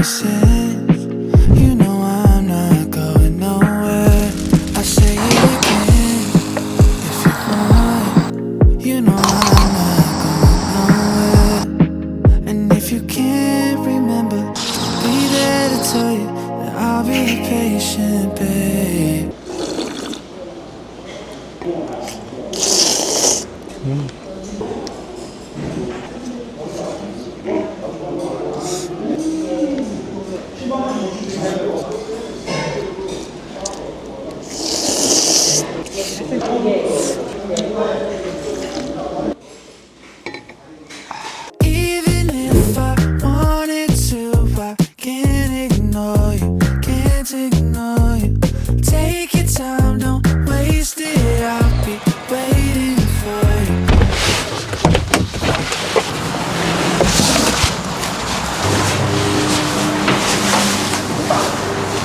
I said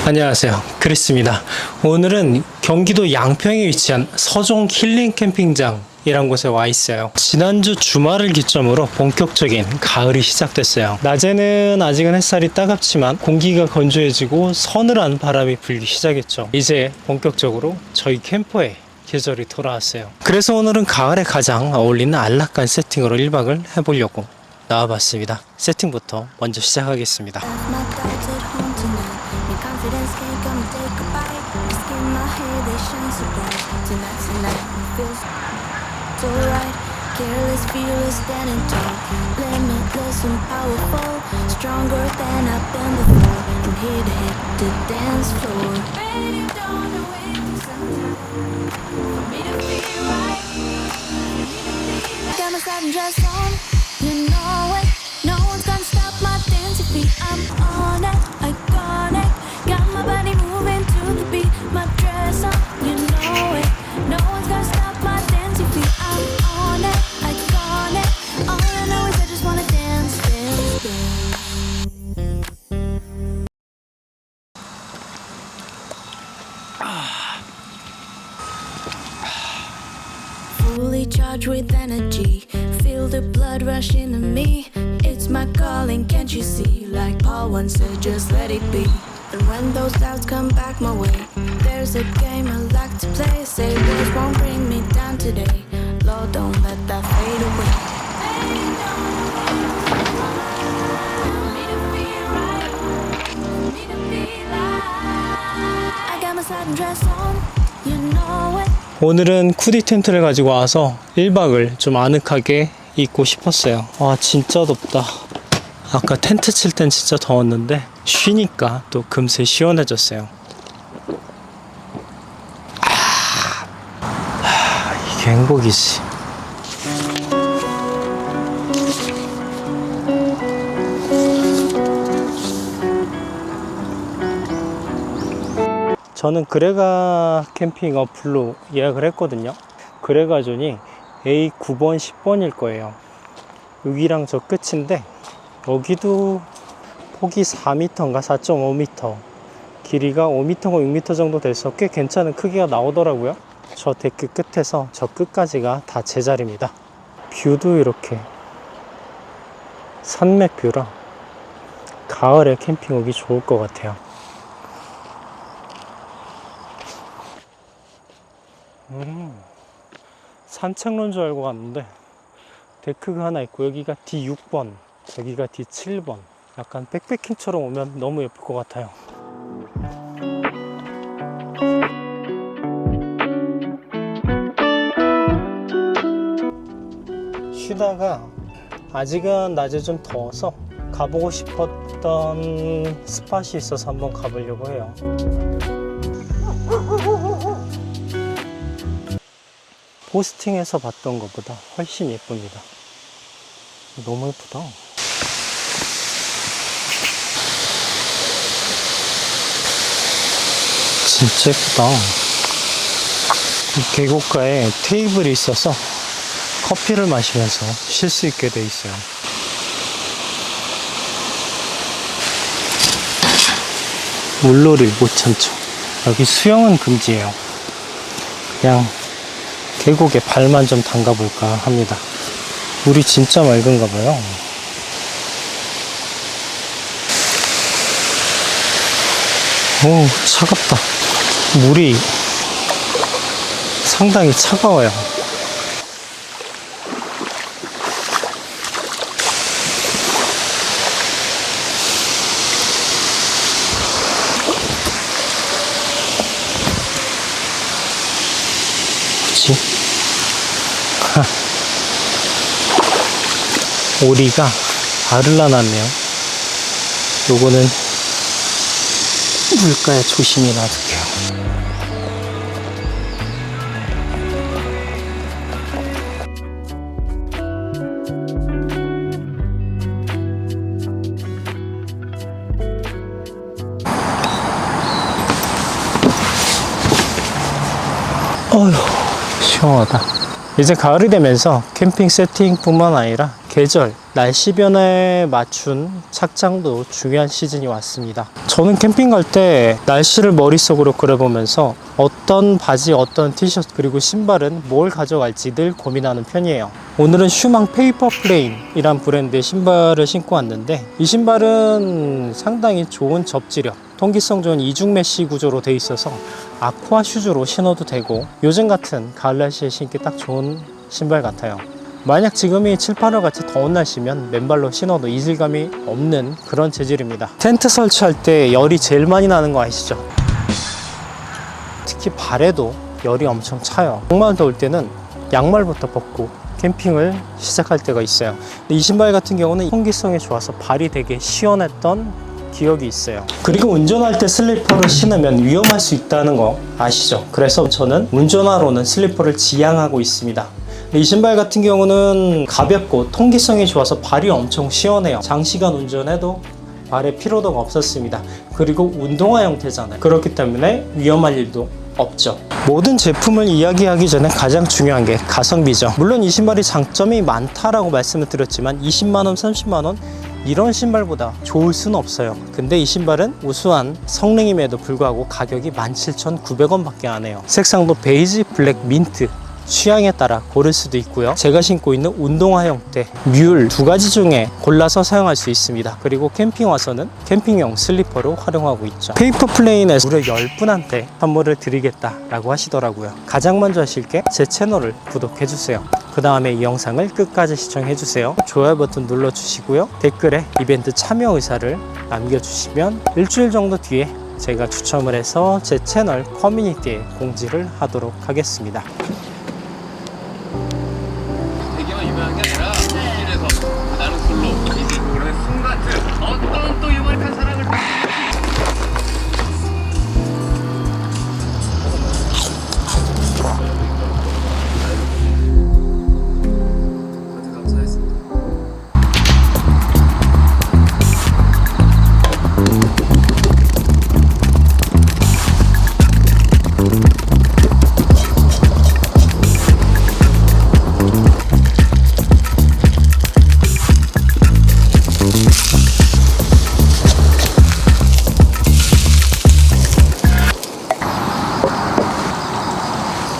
안녕하세요. 크리스입니다. 오늘은 경기도 양평에 위치한 서종 힐링 캠핑장 이란 곳에 와 있어요. 지난주 주말을 기점으로 본격적인 가을이 시작됐어요. 낮에는 아직은 햇살이 따갑지만 공기가 건조해지고 서늘한 바람이 불기 시작했죠. 이제 본격적으로 저희 캠퍼에 계절이 돌아왔어요. 그래서 오늘은 가을에 가장 어울리는 안락한 세팅으로 1박을 해보려고 나와봤습니다. 세팅부터 먼저 시작하겠습니다. Confidence can't come and take a bite. Mask in my hair, they shine so bright. Tonight, tonight, it feels so right. Careless, fearless, standing tall. Limitless and powerful. Stronger than I've been before. I'm here to hit the dance floor. Ready dawn wait for me to feel right. Got my satin dress on, you know it. You see? Like Paul once said, just let it be. And when those doubts come back my way, there's a game I like to play. Say words won't bring me down today. Lord, don't let that fade away. 오늘은 쿠디 텐트를 가지고 와서 1박을 좀 아늑하게 입고 싶었어요. 와, 진짜 덥다. 아까 텐트 칠 땐 진짜 더웠는데, 쉬니까 또 금세 시원해졌어요. 아, 아, 이게 행복이지. 저는 그레가 캠핑 어플로 예약을 했거든요. 그레가존이 A9번, 10번일 거예요. 여기랑 저 끝인데 여기도 폭이 4m인가 4.5m 길이가 5m가 6m 정도 돼서 꽤 괜찮은 크기가 나오더라고요. 저 데크 끝에서 저 끝까지가 다 제자리입니다. 뷰도 이렇게 산맥 뷰라 가을에 캠핑 오기 좋을 것 같아요. 산책로인 줄 알고 갔는데 데크가 하나 있고 여기가 D6번 여기가 D7번 약간 백패킹처럼 오면 너무 예쁠 것 같아요 쉬다가 아직은 낮에 좀 더워서 가보고 싶었던 스팟이 있어서 한번 가보려고 해요 포스팅에서 봤던 것보다 훨씬 예쁩니다. 너무 예쁘다. 진짜 예쁘다. 이 계곡가에 테이블이 있어서 커피를 마시면서 쉴 수 있게 돼 있어요. 물놀이를 못 참죠. 여기 수영은 금지예요. 그냥 계곡에 발만 좀 담가 볼까 합니다. 물이 진짜 맑은가 봐요. 오, 차갑다. 물이 상당히 차가워요. 뭐지? 오리가 낳았네요. 요거는 물가에 조심히 놔둘게요. 어휴, 시원하다. 이제 가을이 되면서 캠핑 세팅뿐만 아니라 계절, 날씨 변화에 맞춘 착장도 중요한 시즌이 왔습니다. 저는 캠핑 갈 때 날씨를 머릿속으로 그려보면서 어떤 바지, 어떤 티셔츠, 그리고 신발은 뭘 가져갈지 늘 고민하는 편이에요. 오늘은 슈망 페이퍼 플레인이란 브랜드의 신발을 신고 왔는데 이 신발은 상당히 좋은 접지력, 통기성 좋은 이중 메쉬 구조로 돼 있어서 아쿠아 슈즈로 신어도 되고 요즘 같은 가을 날씨에 신기 딱 좋은 신발 같아요. 만약 지금이 7, 8월 같이 더운 날씨면 맨발로 신어도 이질감이 없는 그런 재질입니다. 텐트 설치할 때 열이 제일 많이 나는 거 아시죠? 특히 발에도 열이 엄청 차요. 정말 더울 때는 양말부터 벗고 캠핑을 시작할 때가 있어요. 이 신발 같은 경우는 통기성이 좋아서 발이 되게 시원했던 기억이 있어요. 그리고 운전할 때 슬리퍼를 신으면 위험할 수 있다는 거 아시죠? 그래서 저는 운전화로는 슬리퍼를 지향하고 있습니다. 이 신발 같은 경우는 가볍고 통기성이 좋아서 발이 엄청 시원해요. 장시간 운전해도 발에 피로도가 없었습니다. 그리고 운동화 형태잖아요. 그렇기 때문에 위험할 일도 없죠. 모든 제품을 이야기하기 전에 가장 중요한 게 가성비죠. 물론 이 신발이 장점이 많다라고 말씀을 드렸지만 20만 원, 30만 원 이런 신발보다 좋을 수는 없어요. 근데 이 신발은 우수한 성능임에도 불구하고 가격이 17,900원 밖에 안 해요. 색상도 베이지, 블랙, 민트 취향에 따라 고를 수도 있고요. 제가 신고 있는 운동화 형태, 뮬 두 가지 중에 골라서 사용할 수 있습니다. 그리고 캠핑 와서는 캠핑용 슬리퍼로 활용하고 있죠. 페이퍼 플레인에서 무려 10분한테 선물을 드리겠다 라고 하시더라고요. 가장 먼저 하실 게 제 채널을 구독해 주세요. 그 다음에 이 영상을 끝까지 시청해 주세요. 좋아요 버튼 눌러 주시고요. 댓글에 이벤트 참여 의사를 남겨 주시면 일주일 정도 뒤에 제가 추첨을 해서 제 채널 커뮤니티에 공지를 하도록 하겠습니다.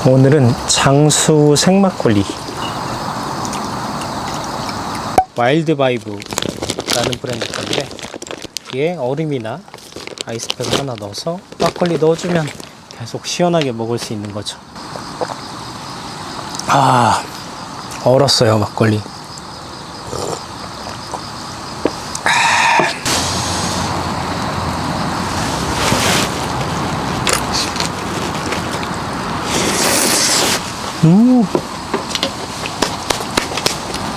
오늘은 장수 생막걸리 와일드 바이브라는 브랜드 건데 뒤에 얼음이나 아이스팩을 하나 넣어서 막걸리 넣어주면 계속 시원하게 먹을 수 있는 거죠. 아 얼었어요 막걸리. 음.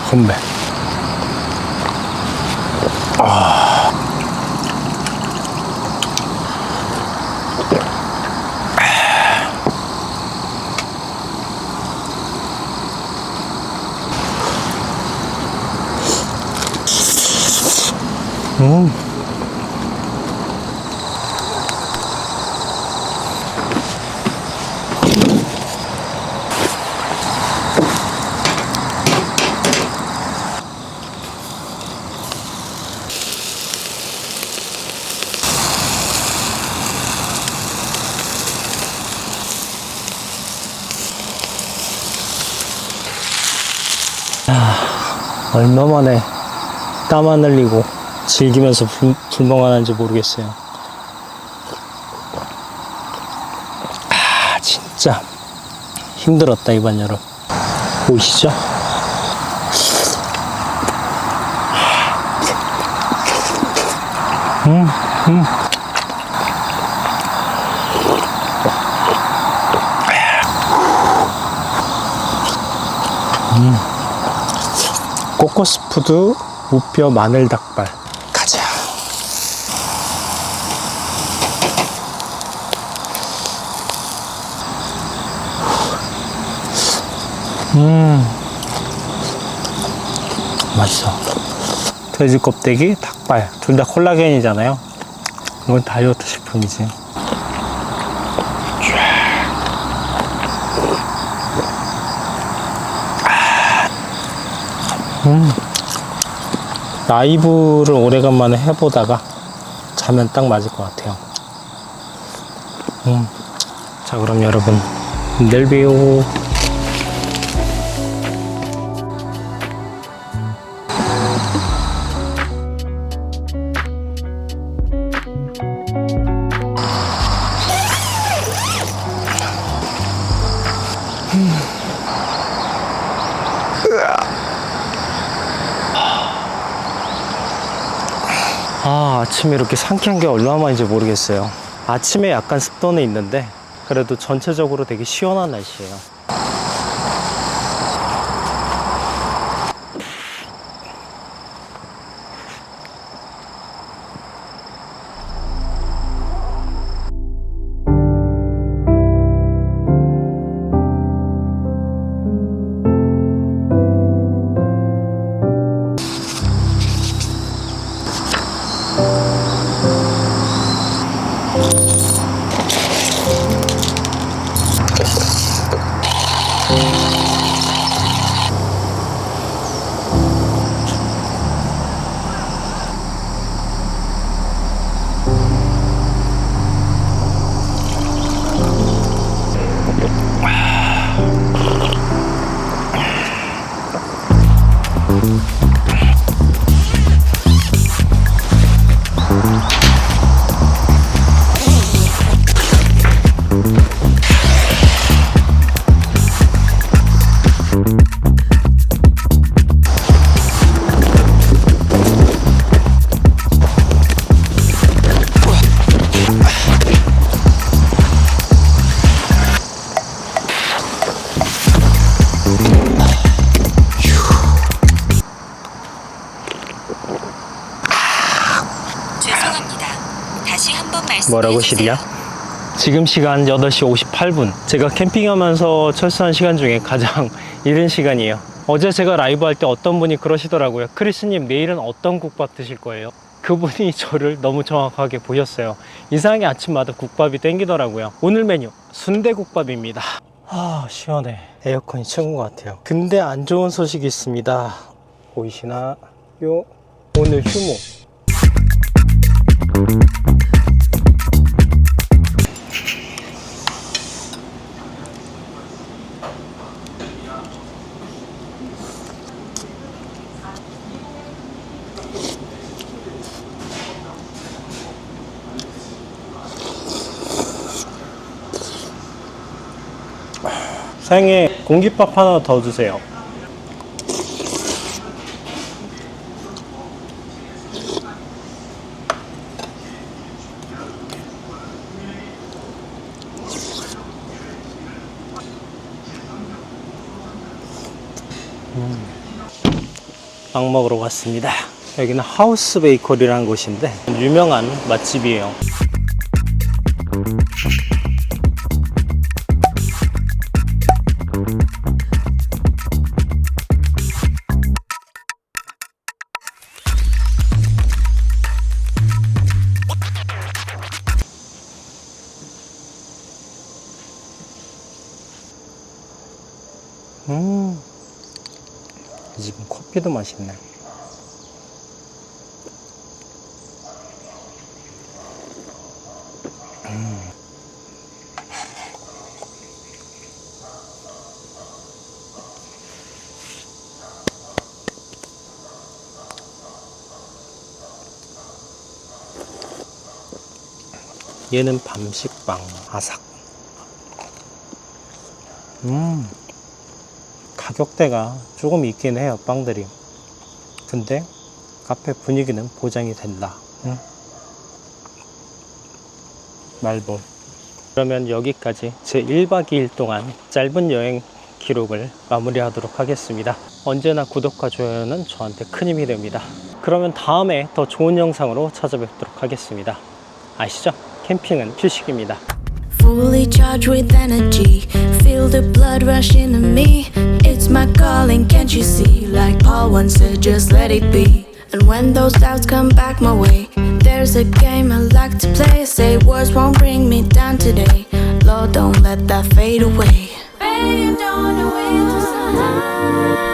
건배. 음. 얼마 만에 땀안 흘리고 즐기면서 불, 불멍하는지 모르겠어요. 진짜 힘들었다 이번 여름 보이시죠? 코코스 푸드 우뼈 마늘 닭발 가자. 음, 맛있어. 돼지 껍데기, 닭발 둘 다 콜라겐이잖아요. 이건 다이어트 식품이지. 라이브를 오래간만에 해보다가 자면 딱 맞을 것 같아요. 음. 자, 그럼 여러분, 내일 봬요. 아, 아침에 이렇게 상쾌한 게 얼마만인지 모르겠어요. 아침에 약간 습도는 있는데, 그래도 전체적으로 되게 시원한 날씨예요. 뭐라고. 실이야? 지금 시간 8시 58분. 제가 캠핑하면서 철수한 시간 중에 가장 이른 시간이에요. 어제 제가 라이브 할 때 어떤 분이 그러시더라고요. 크리스님, 내일은 어떤 국밥 드실 거예요? 그분이 저를 너무 정확하게 보셨어요. 이상하게 아침마다 국밥이 땡기더라고요. 오늘 메뉴, 순대국밥입니다. 아, 시원해. 에어컨이 최고인 것 같아요. 근데 안 좋은 소식이 있습니다. 보이시나요? 오늘 휴무. 사장님 공깃밥 하나 더 주세요. 음. 빵 먹으러 왔습니다. 여기는 하우스 베이커리라는 곳인데 유명한 맛집이에요. 커피도 맛있네. 음. 얘는 밤식빵 아삭 음, 가격대가 조금 있긴 해요, 빵들이. 근데 카페 분위기는 보장이 된다. 응? 말봄. 그러면 여기까지 제 1박 2일 동안 짧은 여행 기록을 마무리하도록 하겠습니다. 언제나 구독과 좋아요는 저한테 큰 힘이 됩니다. 그러면 다음에 더 좋은 영상으로 찾아뵙도록 하겠습니다. 아시죠? 캠핑은 휴식입니다. Fully charged with energy. Feel the blood rush into me. It's my calling, can't you see? Like Paul once said, just let it be. And when those doubts come back my way, there's a game I like to play. Say words won't bring me down today. Lord, don't let that fade away. Babe, don't sunrise.